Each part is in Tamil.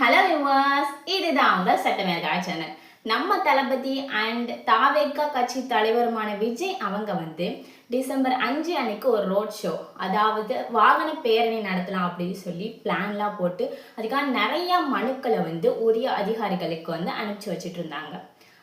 ஹலோ விவாஸ் இதுதான் உங்கள் சட்டமேற்கா சேனல். நம்ம தளபதி அண்ட் தாவேக்கா கட்சி தலைவருமான விஜய் அவங்க வந்து டிசம்பர் அஞ்சு அன்னைக்கு ஒரு ரோட் ஷோ அதாவது வாகன பேரணி நடத்தலாம் அப்படின்னு சொல்லி பிளான்லாம் போட்டு அதுக்காக நிறைய மனுக்களை வந்து உரிய அதிகாரிகளுக்கு வந்து அனுப்பிச்சு வச்சுட்டு இருந்தாங்க.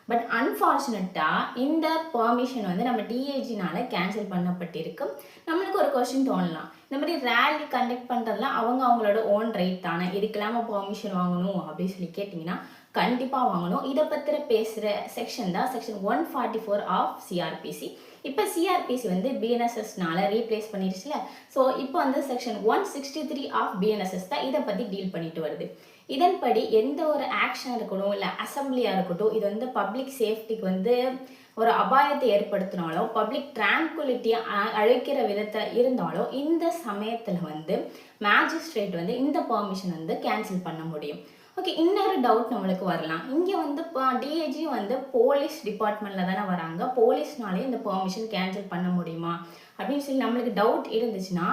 பட் அன்ஃபார்ச்சுனேட்டாக இந்த பெர்மிஷன் வந்து நம்ம டிஏஜினால கேன்சல் பண்ணப்பட்டிருக்கு. நம்மளுக்கு ஒரு கொஸ்டின் தோணலாம். இந்த மாதிரி ரேலி கண்டக்ட் பண்ணுறதுலாம் அவங்க அவங்களோட ஓன் ரைட் தானே? இதுக்கெல்லாம பெர்மிஷன் வாங்கணும் அப்படின்னு சொல்லி கேட்டிங்கன்னா கண்டிப்பாக வாங்கணும். இதை பற்றின பேசுகிற செக்ஷன் தான் section one forty four of CRPC இப்போ சிஆர்பிசி வந்து பிஎன்எஸ்எஸ்னால ரீப்ளேஸ் பண்ணிடுச்சுல. ஸோ இப்போ வந்து section one sixty three of BNSS தான் இதை பற்றி டீல் பண்ணிட்டு வருது. இதன்படி எந்த ஒரு ஆக்ஷன் இருக்கட்டும் இல்லை அசம்பிளியாக இருக்கட்டும் இது வந்து பப்ளிக் சேஃப்டிக்கு வந்து ஒரு அபாயத்தை ஏற்படுத்தினாலோ பப்ளிக் ட்ராங்குலிட்டியை அழைக்கிற விதத்தில் இருந்தாலோ இந்த சமயத்தில் வந்து மேஜிஸ்ட்ரேட் வந்து இந்த பர்மிஷன் வந்து கேன்சல் பண்ண முடியும். ஓகே இன்னொரு டவுட் நம்மளுக்கு வரலாம். இங்கே வந்து டிஏஜி வந்து போலீஸ் டிபார்ட்மெண்ட்டில் தானே வராங்க. போலீஸ்னாலே இந்த பெர்மிஷன் கேன்சல் பண்ண முடியுமா? அப்படின்னு சொல்லி நம்மளுக்கு டவுட் இருந்துச்சுன்னா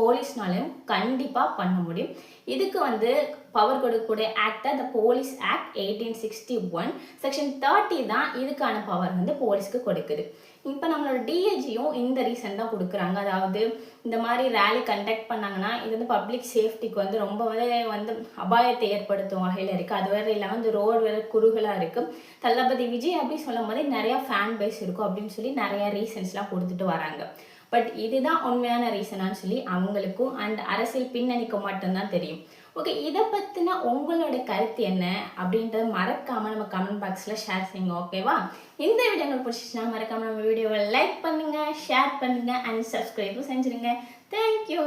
போலீஸ்னாலையும் கண்டிப்பாக பண்ண முடியும். இதுக்கு வந்து பவர் கொடுக்கக்கூடிய ஆக்டை the police act eighteen sixty one section thirty தான் இதுக்கான பவர் வந்து போலீஸ்க்கு கொடுக்குது. இப்போ நம்மளோட டிஏஜியும் இந்த ரீசன் தான் கொடுக்குறாங்க. அதாவது இந்த மாதிரி ரேலி கண்டக்ட் பண்ணாங்கன்னா இது வந்து பப்ளிக் சேஃப்டிக்கு வந்து ரொம்பவே வந்து அபாயத்தை ஏற்படுத்தும் வகையில் இருக்குது அது வேறு இல்லாமல் இந்த ரோடு வேறு குறுகலாக இருக்குது தளபதி விஜய் அப்படின்னு சொல்லும் போதே நிறையா ஃபேன் பேஸ் இருக்கும் அப்படின்னு சொல்லி நிறையா ரீசன்ஸ்லாம் கொடுத்துட்டு வராங்க. பட் இதுதான் உண்மையான ரீசனான்னு சொல்லி அவங்களுக்கும் அண்ட் அரசியல் பின்னணிக்கு மட்டும்தான் தெரியும். ஓகே இதை பற்றின உங்களோட கருத்து என்ன அப்படின்றத மறக்காமல் நம்ம கமெண்ட் பாக்ஸில் ஷேர் செய்யுங்க ஓகேவா இந்த வீடியோ உங்களுக்கு பிடிச்சிச்சுன்னா மறக்காமல் நம்ம வீடியோவை லைக் பண்ணுங்கள் ஷேர் பண்ணுங்கள் அண்ட் சப்ஸ்கிரைபும் செஞ்சுருங்க. தேங்க்யூ